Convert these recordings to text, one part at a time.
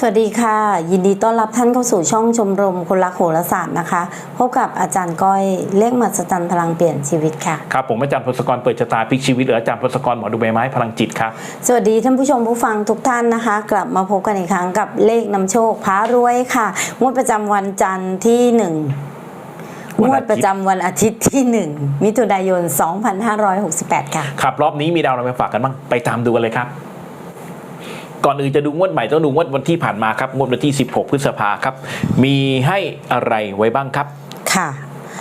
สวัสดีค่ะ ยินดีต้อนรับท่านเข้าสู่ช่องชมรมคนรักโหราศาสตร์นะคะ พบกับอาจารย์ก้อยเลขมหัศจรรย์พลังเปลี่ยนชีวิตค่ะครับผมอาจารย์พศกรเปิดชะตาพลิกชีวิตหรืออาจารย์พศกรหมอดูใบไม้พลังจิตครับสวัสดีท่านผู้ชมผู้ฟังทุกท่านนะคะ กลับมาพบกันอีกครั้งกับเลขนำโชคพารวยค่ะงวดประจำวันจันทร์ที่หนึ่งวังนวอาดทิตย์ประจำวันอาทิตย์ที่หนึ่งมิถุนายน 2568 ค่ะครับรอบนี้มีดาวอะไรมาฝากกันบ้างไปตามดูกันเลยครับ ก่อนอื่นจะดูงวดใหม่ต้องดูงวดวันที่ผ่านมาครับงวดวันที่ 16 พฤษภาครับ มีให้อะไรไว้บ้างครับ ค่ะ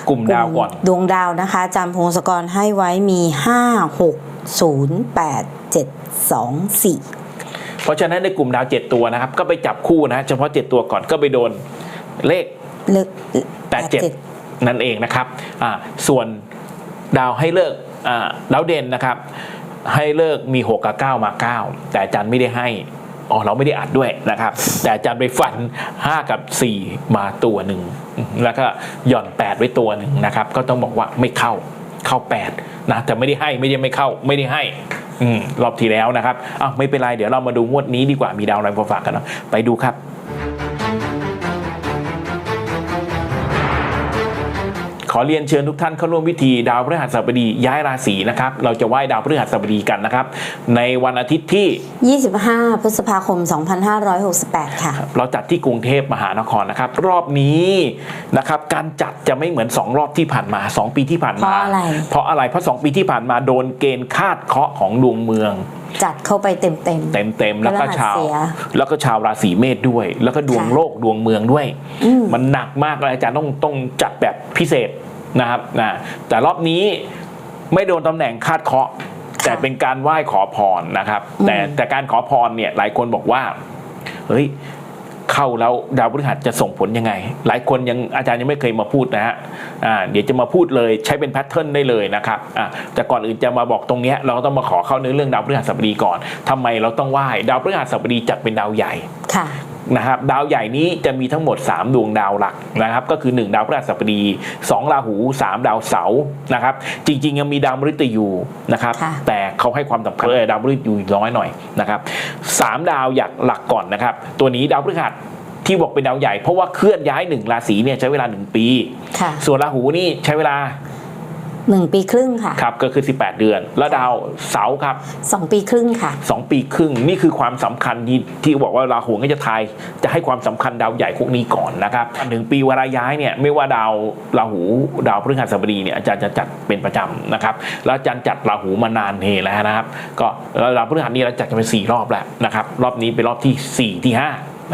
กลุ่มดาวก่อน ดวงดาวนะคะอาจารย์พงศกรให้ไว้มี 5 6 0 8 7 2 4 เพราะฉะนั้นในกลุ่มดาว 7 ตัวนะครับ ก็ไปจับคู่นะเฉพาะ 7 ตัวก่อนก็ไปโดนเลขเลิก87 นั่นเองนะครับอ่าส่วนดาวให้เลิกอ่าดาวเด่นนะครับ ให้เลิกมี 6 กับ 9 มา 9 แต่อาจารย์ไม่ได้ให้อ๋อเราไม่ได้อัดด้วยนะครับ แต่อาจารย์ไปฝัน 5 กับ 4 มาตัวหนึ่งแล้วก็หย่อน 8 ไว้ตัวหนึ่งนะครับ ก็ต้องบอกว่าไม่เข้าเข้า 8 นะแต่ไม่ได้ให้ไม่ได้ไม่เข้าไม่ได้ให้อรอบที่แล้วนะครับอ้าวไม่เป็นไรเดี๋ยวเรามาดูงวดนี้ดีกว่ามีดาวอะไรมาฝากกันเนาะไปดูครับ อเรียนเชิญทุกท่านเข้าร่วมพิธีดาวพฤหัสบดีย้ายราศีนะครับ เราจะไหว้ดาวพฤหัสบดีกันนะครับ ในวันอาทิตย์ที่ 25 พฤษภาคม 2568 ค่ะ เราจัดที่กรุงเทพมหานครนะครับ รอบนี้นะครับการจัดจะไม่เหมือน 2 รอบที่ผ่านมา 2 ปีที่ผ่านมา เพราะอะไร เพราะอะไรเพราะ 2 ปีที่ผ่านมาโดนเกณฑ์คาดเคราะห์ของดวงเมืองจัดเข้าไปเต็มเต็มเต็มๆแล้วก็ชาวพฤหัสเสียแล้วก็ชาวราศีเมษด้วย แล้วก็ดวงค่ะโลกดวงเมืองด้วยอืมมันหนักมากเลยอาจารย์ต้องต้องจัดแบบพิเศษ นะครับนะแต่รอบนี้ไม่โดนตำแหน่งคาดเคราะห์แต่เป็นการไหว้ขอพรนะครับ แต่แต่การขอพรเนี่ยหลายคนบอกว่าเฮ้ยเข้าแล้วดาวพฤหัสจะส่งผลยังไง หลายคนยังอาจารย์ยังไม่เคยมาพูดนะฮะอ่าเดี๋ยวจะมาพูดเลยใช้เป็นแพทเทิร์นได้เลยนะครับอ่าแต่ก่อนอื่นจะมาบอกตรงเนี้ยเราก็ต้องมาขอเข้าเนื้อเรื่องดาวพฤหัสบดีก่อนทำไมเราต้องไหว้ดาวพฤหัสบดีจัดเป็นดาวใหญ่ค่ะ นะครับดาวใหญ่นี้จะมีทั้งหมด 3 ดวงดาวหลักนะครับก็คือ 1 ดาวพฤหัสบดี 2 ราหู 3 ดาวเสาร์นะครับจริงๆยังมีดาวมฤตยูนะครับค่ะแต่เขาให้ความสำคัญเออดาวมฤตยูน้อยหน่อยนะครับสามดาวอยากหลักก่อนนะครับตัวนี้ดาวพฤหัสที่บอกเป็นดาวใหญ่เพราะว่าเคลื่อนย้ายหนึ่งราศีเนี่ยใช้เวลา1ปีค่ะส่วนราหูนี่ใช้เวลา 1 ปีครึ่งค่ะ ครับก็คือ 18 เดือน แล้วดาวเสาร์ครับ 2 ปีครึ่งค่ะสองปีครึ่งนี่คือความสำคัญที่ที่บอกว่าราหูก็จะทายจะให้ความสำคัญดาวใหญ่พวกนี้ก่อนนะครับถึงปีเวลาย้ายเนี่ยไม่ว่าดาวราหูดาวพฤหัสบดีเนี่ยอาจารย์จะจัดเป็นประจำนะครับแล้วอาจารย์จัดราหูมานานเฮแล้วนะครับ ก็แล้วดาวพฤหัสนี่เราจัดกันไปสี่รอบแล้วนะครับรอบนี้เป็นรอบที่สี่ที่ห้า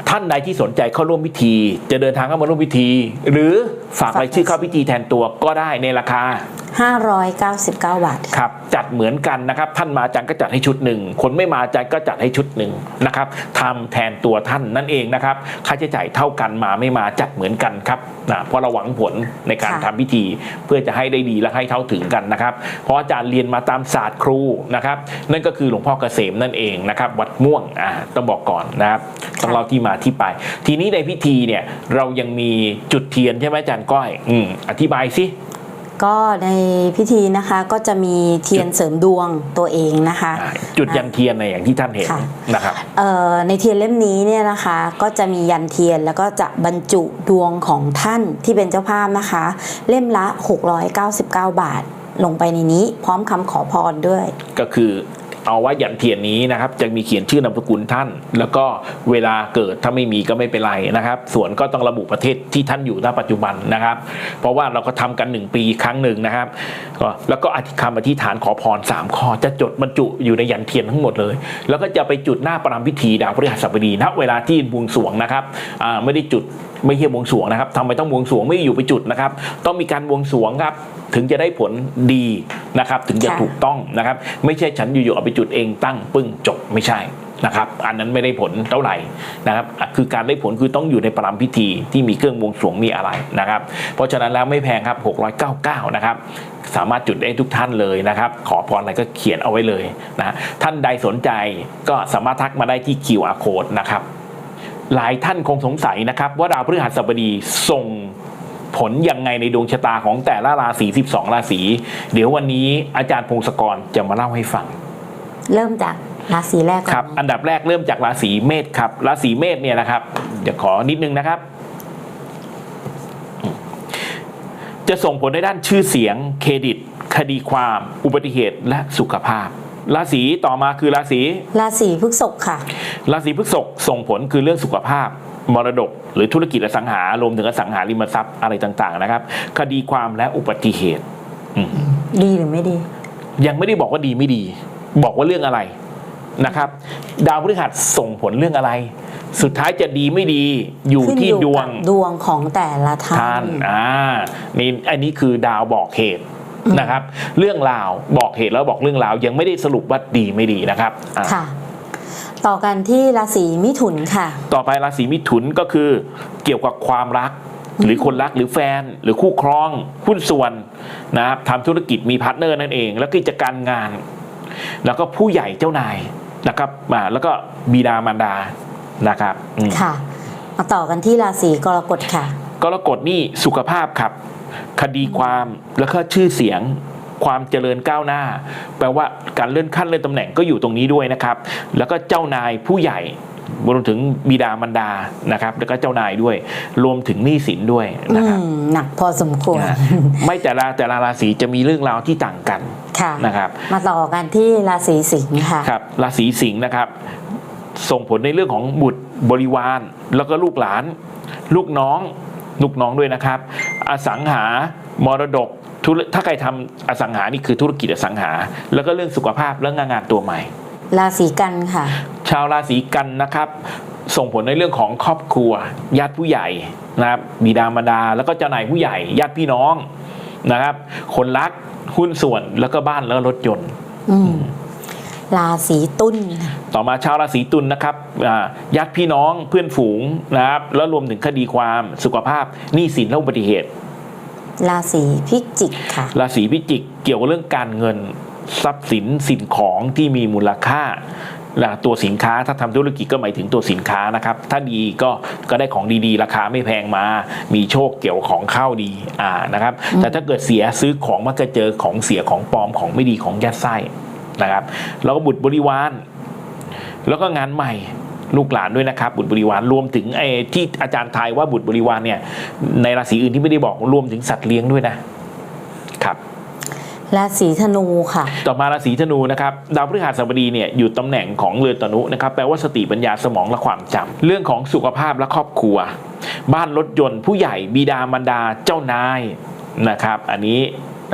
ท่านใดที่สนใจเข้าร่วมพิธี จะเดินทางเข้ามาร่วมพิธี หรือฝากรายชื่อเข้าพิธีแทนตัวก็ได้ในราคา 599 บาทค่ะครับ จัดเหมือนกันนะครับ ท่านมาอาจารย์ก็จัดให้ชุดหนึ่ง คนไม่มาอาจารย์ก็จัดให้ชุดหนึ่งนะครับทำแทนตัวท่านนั่นเองนะครับ ค่าใช้จ่ายเท่ากันมาไม่มาจัดเหมือนกันครับนะเพราะเราหวังผลในการค่ะทำพิธี เพื่อจะให้ได้ดีและให้เท่าถึงกันนะครับ เพราะอาจารย์เรียนมาตามศาสตร์ครูนะครับ นั่นก็คือหลวงพ่อเกษมนั่นเองนะครับ วัดม่วงอ่าต้องบอกก่อนนะครับต้องเล่าที่มาที่ไป ทีนี้ในพิธีเนี่ยเรายังมีจุดเทียนใช่ไหมอาจารย์ก้อย อืมอธิบายสิ ก็ในพิธีนะคะก็จะมีเทียนเสริมดวงตัวเองนะคะอ่าจุดยันเทียนในอย่างที่ท่านเห็นค่ะนะครับเอ่อในเทียนเล่มนี้เนี่ยนะคะก็จะมียันเทียนแล้วก็จะบรรจุดวงของท่านที่เป็นเจ้าภาพนะคะ เล่มละ 699 บาทลงไปในนี้พร้อมคำขอพรด้วย ก็คือ เอาว่ายันเทียนนี้นะครับจะมีเขียนชื่อนามสกุลท่าน แล้วก็เวลาเกิดถ้าไม่มีก็ไม่เป็นไรนะครับ ส่วนก็ต้องระบุประเทศที่ท่านอยู่ณปัจจุบันนะครับ เพราะว่าเราก็ทำกัน 1 ปีครั้งหนึ่งนะครับ แล้วก็อธิคำอธิษฐานขอพร 3 ข้อจะจดบรรจุอยู่ในยันเทียนทั้งหมดเลย แล้วก็จะไปจุดหน้าประรำพิธีดาวพฤหัสบดีณเวลาที่บวงสวงนะครับไม่ได้จุดไม่ใช่บวงสวงนะครับทำไมต้องบวงสวงไม่ได้อยู่ไปจุดนะครับ ต้องมีการบวงสวงครับ ถึงจะได้ผลดีนะครับ ถึงจะค่ะถูกต้องนะครับ ไม่ใช่ฉันอยู่ๆเอาไปจุดเองตั้งปึ้งจบไม่ใช่นะครับอันนั้นไม่ได้ผลเท่าไหร่นะครับอะคือการได้ผลคือต้องอยู่ในประรำพิธีที่มีเครื่องบวงสรวงมีอะไรนะครับ เพราะฉะนั้นแล้วไม่แพงครับ 699 นะครับ สามารถจุดได้ทุกท่านเลยนะครับ ขอพรอะไรก็เขียนเอาไว้เลยนะท่านใดสนใจก็สามารถทักมาได้ที่ QR code นะครับ หลายท่านคงสงสัยนะครับ ว่าดาวพฤหัสบดีส่ง ผลยังไงในดวงชะตาของแต่ละราศี12 ราศี เดี๋ยววันนี้อาจารย์พงศกรจะมาเล่าให้ฟัง เริ่มจากราศีแรกก่อนครับไหมอันดับแรกเริ่มจากราศีเมษครับ ราศีเมษเนี่ยนะครับเดี๋ยวขอนิดนึงนะครับ จะส่งผลในด้านชื่อเสียง เครดิต คดีความ อุบัติเหตุและสุขภาพ ราศีต่อมาคือราศี ราศีพฤษภค่ะ ราศีพฤษภส่งผลคือเรื่องสุขภาพ มรดก หรือธุรกิจอสังหารวมถึงอสังหาริมทรัพย์อะไรต่างๆนะครับ คดีความและอุบัติเหตุดีหรือไม่ดี ยังไม่ได้บอกว่าดีไม่ดี บอกว่าเรื่องอะไรนะครับ ดาวพฤหัสส่งผลเรื่องอะไร สุดท้ายจะดีไม่ดีอยู่ขึ้นที่อยู่ดวกังบดวงของแต่ละท่าท่านนอ่านี่อันนี้คือดาวบอกเหตุนะครับ เรื่องราวบอกเหตุแล้วบอกเรื่องราวยังไม่ได้สรุปว่าดีไม่ดีนะครับอะค่ะ ต่อกันที่ราศีมิถุนค่ะ ต่อไปราศีมิถุนก็คือเกี่ยวกับความรัก หรือคนรักหรือแฟน หรือคู่ครองหุ้นส่วนนะครับทำธุรกิจมีพาร์ทเนอร์นั่นเอง แล้วกิจการงาน แล้วก็ผู้ใหญ่เจ้านายนะครับมาแล้วก็บิดามารดานะครับอืมค่ะ มาต่อกันที่ราศีกรกฎค่ะ กรกฎนี่สุขภาพครับ คดีความแล้วก็ชื่อเสียง ความเจริญก้าวหน้า แปลว่าการเลื่อนขั้นเลื่อนตำแหน่งก็อยู่ตรงนี้ด้วยนะครับ แล้วก็เจ้านายผู้ใหญ่รวมถึงบิดามารดานะครับ แล้วก็เจ้านายด้วย รวมถึงหนี้สินด้วยอืนะครับมหนักพอสมควรนะไม่แต่ละแต่ละราศีจะมีเรื่องราวที่ต่างกันค่ะนะครับ มาต่อกันที่ราศีสิงห์ค่ะครับราศีสิงห์นะครับ ส่งผลในเรื่องของบุตรบริวาร แล้วก็ลูกหลาน ลูกน้อง ลูกน้องด้วยนะครับ อสังหามรดก ธุรถ้าใครทำอสังหานี่คือธุรกิจอสังหา แล้วก็เรื่องสุขภาพและงานงานตัวใหม่ ราศีกันค่ะ ชาวราศีกันนะครับ ส่งผลในเรื่องของครอบครัว ญาติผู้ใหญ่นะครับบิดามารดา แล้วก็เจ้านายผู้ใหญ่ ญาติพี่น้องนะครับ คนรักหุ้นส่วนแล้วก็บ้านแล้วก็รถยนต์อืมราศีตุลค่ะต่อมาชาวราศีตุลนะครับอ่าญาติพี่น้องเพื่อนฝูงนะครับ แล้วรวมถึงคดีความสุขภาพหนี้สินและอุบัติเหตุ ราศีพิจิกค่ะ ราศีพิจิกเกี่ยวกับเรื่องการเงินทรัพย์สินสิ่งของที่มีมูลค่าและตัวสินค้าถ้าทำธุรกิจก็หมายถึงตัวสินค้านะครับ ถ้าดีก็ก็ได้ของดีๆ ราคาไม่แพงมา มีโชคเกี่ยวของเข้าดีอ่านะครับ แต่ถ้าเกิดเสียซื้อของมักจะเจอของเสียของปลอมของไม่ดีของยัดไส้นะครับ แล้วก็บุตรบริวารแล้วก็งานใหม่ ลูกหลานด้วยนะครับ บุตรบริวารรวมถึงไอ้ที่อาจารย์ทายว่าบุตรบริวารเนี่ยในราศีอื่นที่ไม่ได้บอกรวมถึงสัตว์เลี้ยงด้วยนะครับราศีธนูค่ะ ต่อมาราศีธนูนะครับดาวพฤหัสบดีเนี่ยอยู่ตำแหน่งของเรือนตนุนะครับแปลว่าสติปัญญาสมองและความจำเรื่องของสุขภาพและครอบครัว บ้านรถยนต์ผู้ใหญ่บิดามารดาเจ้านายนะครับ อันนี้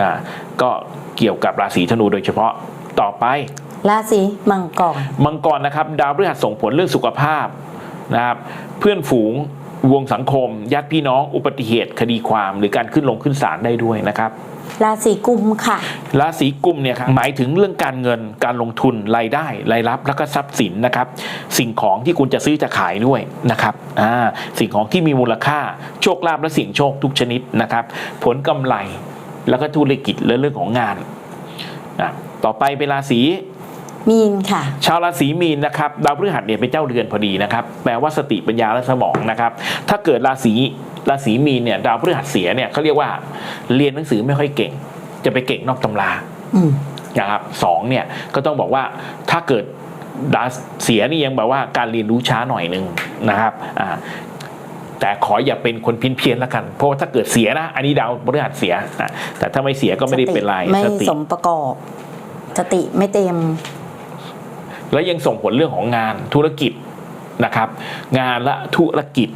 อ่าก็เกี่ยวกับราศีธนูโดยเฉพาะต่อไป ราศีมังกรมังกรนะครับ ดาวพฤหัสส่งผลเรื่องสุขภาพนะครับ เพื่อนฝูงวงสังคมญาติพี่น้องอุบัติเหตุคดีความหรือการขึ้นลงขึ้นศาลได้ด้วยนะครับราศีกุมค่ะ ราศีกุมเนี่ยครับหมายถึงเรื่องการเงินการลงทุนรายได้รายรับแล้วก็ทรัพย์สินนะครับ สิ่งของที่คุณจะซื้อจะขายด้วยนะครับอ่าสิ่งของที่มีมูลค่าโชคลาภและสิ่งโชคทุกชนิดนะครับ ผลกำไรแล้วก็ธุรกิจและเรื่องของงานนะต่อไปเป็นราศี มีนค่ะ ชาวราศีมีนนะครับดาวพฤหัสเนี่ยเป็นเจ้าเรือนพอดีนะครับแปลว่าสติปัญญาและสมองนะครับถ้าเกิดราศีราศีมีนเนี่ยดาวพฤหัสเสียเนี่ยเขาเรียกว่าเรียนหนังสือไม่ค่อยเก่ง จะไปเก่งนอกตำราอืมนะครับสองเนี่ยก็ต้องบอกว่าถ้าเกิดดาวเสียนี่ยังแบบว่าการเรียนรู้ช้าหน่อยหนึ่งนะครับอ่าแต่ขออย่าเป็นคนเพี้ยนเพียนๆแล้วกัน เพราะว่าถ้าเกิดเสียนะ อันนี้ดาวพฤหัสเสียนะแต่ถ้าไม่เสียก็ไม่ได้เป็นไรไม่สติสมประกอบ สติไม่เต็ม แล้วยังส่งผลเรื่องของงานธุรกิจนะครับ งานและธุรกิจ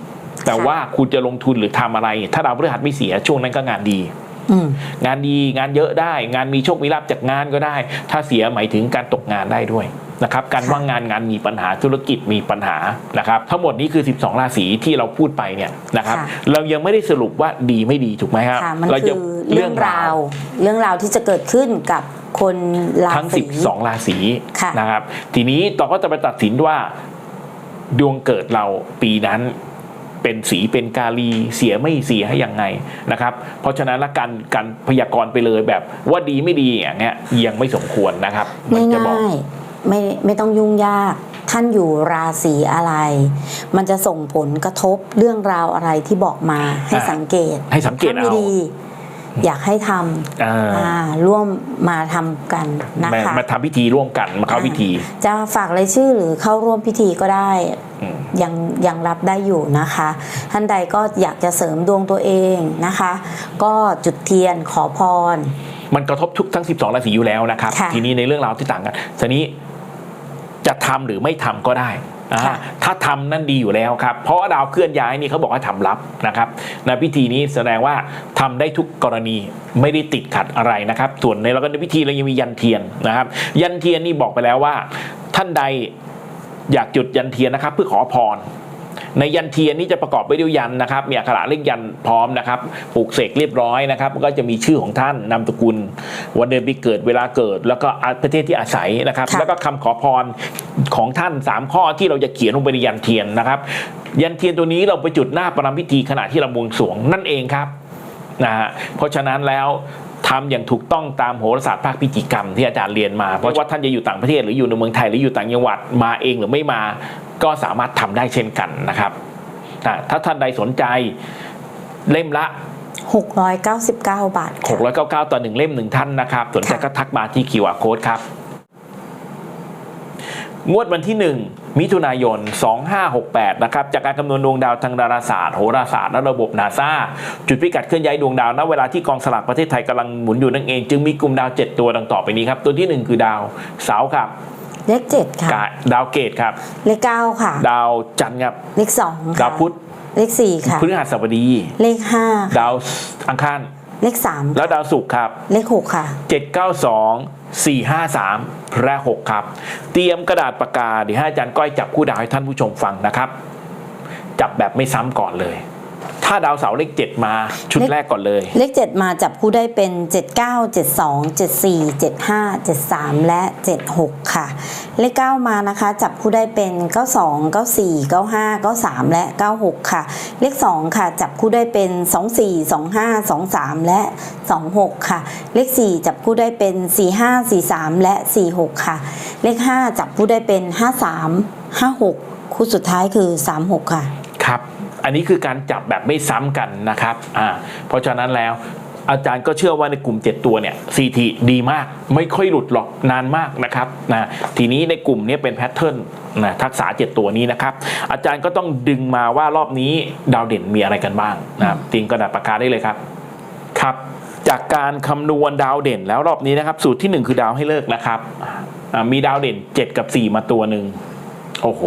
แต่ว่าคุณจะลงทุนหรือทำอะไร ถ้าดาวพฤหัสไม่เสียช่วงนั้นก็งานดีอืมงานดีงานเยอะได้ งานมีโชคมีลาภจากงานก็ได้ ถ้าเสียหมายถึงการตกงานได้ด้วยนะครับการค่ะว่างงานงานมีปัญหาธุรกิจมีปัญหานะครับ ทั้งหมดนี้คือ 12 ราศีที่เราพูดไปเนี่ยนะครับค่ะเรายังไม่ได้สรุปว่าดีไม่ดีถูกไหมครับค่ะมันเราคืจะอเรื่องราว เรื่องราวที่จะเกิดขึ้นกับ คนราทั้งศี12 ราศีค่ะนะครับ ทีนี้เราก็จะไปตัดสินว่าดวงเกิดเราปีนั้นเป็นสีเป็นกาลีเสียไม่เสียให้ยังไงนะครับ เพราะฉะนั้นละการการพยากรณ์ไปเลยแบบว่าดีไม่ดีอย่างเงี้ยยังไม่สมควรนะครับมันจะบอกง่ายๆไม่ไม่ต้องยุ่งยาก ท่านอยู่ราศีอะไร มันจะส่งผลกระทบเรื่องราวอะไรที่บอกมาให้อ่าสังเกต ให้สังเกตถ้าไม่เอาดี อยากให้ทอ่าำอ่าร่วมมาทำกันนะมาคะ มาทำพิธีร่วมกันมาเข้าพิธี จะฝากรายชื่อหรือเข้าร่วมพิธีก็ได้อืมยังยังรับได้อยู่นะคะ ท่านใดก็อยากจะเสริมดวงตัวเองนะคะ ก็จุดเทียนขอพร มันกระทบทุกทั้ง 12 ราศีอยู่แล้วนะครับค่ะทีนี้ในเรื่องราวที่ต่างกันทีนี้จะทำหรือไม่ทำก็ได้อ่าค่ะ ถ้าทำนั่นดีอยู่แล้วครับ เพราะว่าดาวเคลื่อนย้ายนี่เขาบอกว่าทำลับนะครับในพิธีนี้แสดงว่าทำได้ทุกกรณีไม่ได้ติดขัดอะไรนะครับ ส่วนในแล้วก็ในพิธีเรายังมียันเทียนนะครับ ยันเทียนนี่บอกไปแล้วว่า ท่านใดอยากจุดยันเทียนนะครับ เพื่อขอพร ในยันเทียนนี่จะประกอบไปด้วยยันนะครับมีอักขระเลขยันพร้อมนะครับปลูกเสกเรียบร้อยนะครับก็จะมีชื่อของท่านนามสกุล วันเดือนปีเกิดเวลาเกิด แล้วก็ประเทศที่อาศัยนะครับค่ะแล้วก็คำขอพรของท่าน 3 ข้อที่เราจะเขียนลงไปในยันเทียนนะครับ ยันเทียนตัวนี้เราไปจุดหน้าประรำพิธีขณะที่เราบวงสรวงนั่นเองครับนะฮะเพราะฉะนั้นแล้ว ทำอย่างถูกต้องตามโหราศาสตร์ภาคพิธีกรรมที่อาจารย์เรียนมา เพราะว่าท่านจะอยู่ต่างประเทศหรืออยู่ในเมืองไทยหรืออยู่ต่างจังหวัดมาเองหรือไม่มาก็สามารถทำได้เช่นกันนะครับอะถ้าท่านใดสนใจเล่มละ 699 บาทค่ะ699 ต่อหนึ่งเล่มหนึ่งท่านนะครับ สนใจค่ะก็ทักมาที่ QR Code ครับ งวดวันที่ 1 มิถุนายน 2568 นะครับ จากการคำนวณดวงดาวทางดาราศาสตร์โหราศาสตร์และระบบนาซาจุดพิกัดเคลื่อนย้ายดวงดาวณเวลาที่กองสลากประเทศไทยกำลังหมุนอยู่นั่นเอง จึงมีกลุ่มดาว 7 ตัวดังต่อไปนี้ครับ ตัวที่ 1 คือดาวเสาร์ครับเลข7ค่ะกาดาวเกตครับ เลข9ค่ะ ดาวจันทร์ครับเลข2ค่ะดาวพุธเลข4ค่ะพฤหัสบดี เลข5ค่ะดาวอังคาร เลข3แล้วดาวศุกร์ครับ เลข6ค่ะ792 453และ6ครับ เตรียมกระดาษปากกาเดี๋ยวให้อาจารย์ก้อยจับคู่ดาวให้ท่านผู้ชมฟังนะครับ จับแบบไม่ซ้ำก่อนเลย ถ้าดาวเสาร์เลข7มาชุดเลขแรกก่อนเลย เลข7มาจับคู่ได้เป็น 79 72 74 75 73 และ 76 ค่ะ เลข9มานะคะ จับคู่ได้เป็น 92 94 95 93 และ 96 ค่ะ เลข2ค่ะ จับคู่ได้เป็น 24 25 23 และ 26 ค่ะ เลข4จับคู่ได้เป็น 45 43 และ 46 ค่ะ เลข5จับคู่ได้เป็น 53 56 คู่สุดท้ายคือ 36 ค่ะ ครับ อันนี้คือการจับแบบไม่ซ้ำกันนะครับอ่าเพราะฉะนั้นแล้วอาจารย์ก็เชื่อว่าในกลุ่ม 7 ตัวเนี่ยซีทีดีมาก ไม่ค่อยหลุดหรอกนานมากนะครับนะทีนี้ในกลุ่มนี้เป็นแพทเทิร์นนะทักษะ 7 ตัวนี้นะครับ อาจารย์ก็ต้องดึงมาว่ารอบนี้ดาวเด่นมีอะไรกันบ้างนะครับติงกระดาษปากกาได้เลยครับครับ จากการคำนวณดาวเด่นแล้วรอบนี้นะครับ สูตรที่ 1 คือดาวให้เลิกนะครับมีดาวเด่น 7 กับ 4 มาตัวหนึ่ง โอ้โห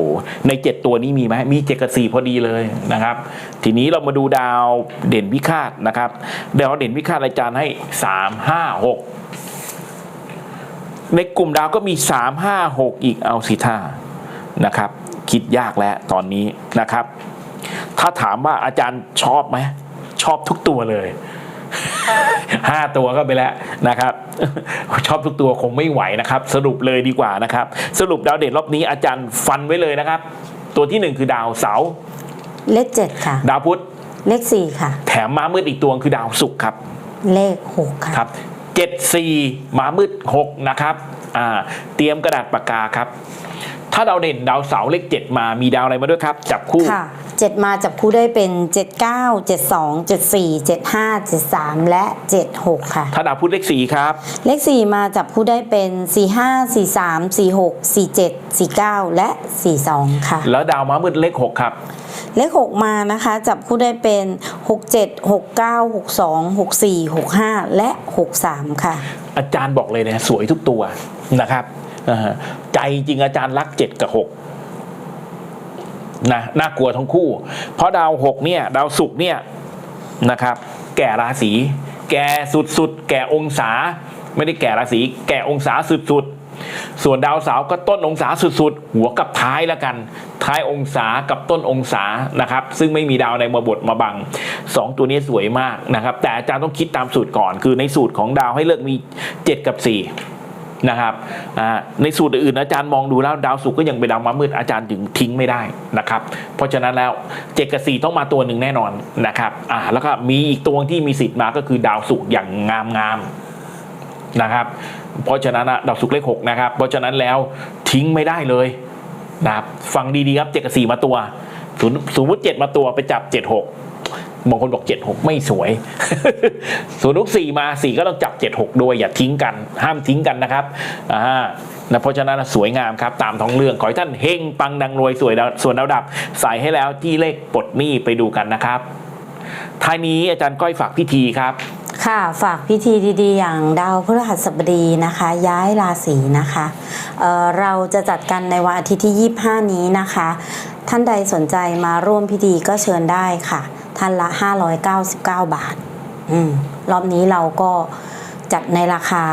ใน 7 ตัวนี้มีไหมมี7กับ4พอดีเลยนะครับ ทีนี้เรามาดูดาวเด่นพิฆาตนะครับดาวเด่นพิฆาตอาจารย์ให้ 3 5 6 ในกลุ่มดาวก็มี 3 5 6 อีกเอาสิท่านะครับ คิดยากแล้วตอนนี้นะครับ ถ้าถามว่าอาจารย์ชอบไหมชอบทุกตัวเลย ห้าตัวก็ไปแล้วนะครับ ชอบทุกตัวคงไม่ไหวนะครับ สรุปเลยดีกว่านะครับ สรุปดาวเด่นรอบนี้อาจารย์ฟันไว้เลยนะครับ ตัวที่หนึ่งคือดาวเสาร์เลข7ค่ะ ดาวพุธเลข4ค่ะ แถมม้ามืดอีกตัวคือดาวศุกร์ครับ เลข6ค่ะครับเจ็ดสี่ม้ามืดหกนะครับอ่าเตรียมกระดาษปากกาครับ ถ้าดาวเด่นดาวเสาร์เลขเจ็ดมามีดาวอะไรมาด้วยครับ จับคู่ ค่ะ7มาจับคู่ได้เป็น79 72 74 75 73และ76ค่ะ ถ้าดาวพุธเลขสี่ครับ เลข4มาจับคู่ได้เป็น45 43 46 47 49และ42ค่ะ แล้วดาวม้ามืดเลขหกครับเลข 6 มานะคะ จับคู่ได้เป็น 67 69 62 64 65 และ 63 ค่ะ อาจารย์บอกเลยนะ สวยทุกตัวนะครับอ่าใจจริงอาจารย์รักเจ็ดกับหก นะน่ากลัวทั้งคู่ เพราะดาวหกเนี่ยดาวศุกร์เนี่ยนะครับ แก่ราศีแก่สุดๆ แก่องศา ไม่ได้แก่ราศีแก่องศาสุดๆ ส่วนดาวเสาร์ก็ต้นองศาสุดๆ หัวกับท้ายแล้วกัน ท้ายองศากับต้นองศานะครับ ซึ่งไม่มีดาวในมาบทมาบังสองตัวนี้สวยมากนะครับ แต่อาจารย์ต้องคิดตามสูตรก่อน คือในสูตรของดาวให้เลือกมี 7 กับ 4 นะครับในสูตรอื่นอาจารย์มองดูแล้วดาวศุกร์ก็ยังเป็นดาวมามืดอาจารย์ถึงทิ้งไม่ได้นะครับ เพราะฉะนั้นแล้วเจ็ดกับสี่ต้องมาตัวหนึ่งแน่นอนนะครับอ่าแล้วก็มีอีกตัวที่มีสิทธิ์มาก็คือดาวศุกร์อย่างงามงามนะครับเพราะฉะนั้นดาวศุกร์เลขหกนะครับเพราะฉะนั้นแล้วทิ้งไม่ได้เลยนะครับฟังดีๆครับเจ็ดกับสี่มาตัวสมมติสมมติเจ็ดมาตัวไปจับเจ็ดหก บางคนบอก 76 ไม่สวยส่วนลูก4มา4ก็ต้องจับ 76 ด้วยอย่าทิ้งกัน ห้ามทิ้งกันนะครับอ่านะเพราะฉะนั้นสวยงามครับ ตามท้องเรื่อง ขอให้ท่านเฮงปังดังรวยสวยส่วนดาวดับใส่ให้แล้วที่เลขปลดหนี้ไปดูกันนะครับท้ายนี้อาจารย์ก้อยฝากพิธีครับค่ะฝากพิธีดีๆ อย่างดาวพฤหัสบดีนะคะ ย้ายราศีนะคะเเราจะจัดกันในวันอาทิตย์ที่ 25 นี้นะคะ ท่านใดสนใจมาร่วมพิธีก็เชิญได้ค่ะ ท่านละ 599 บาทอืมรอบนี้เราก็จัดในราคา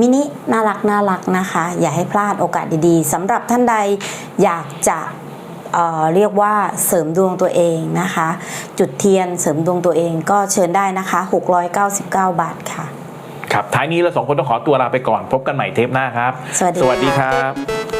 มินิน่ารักน่ารักนะคะ อย่าให้พลาดโอกาสดีๆสำหรับท่านใดอยากจะเอ่อเรียกว่าเสริมดวงตัวเองนะคะ จุดเทียนเสริมดวงตัวเองก็เชิญได้นะคะ 699 บาทค่ะ ครับ ท้ายนี้เราสองคนต้องขอตัวลาไปก่อน พบกันใหม่เทปหน้าครับ สวัสดีสวัสดีค่ะครับ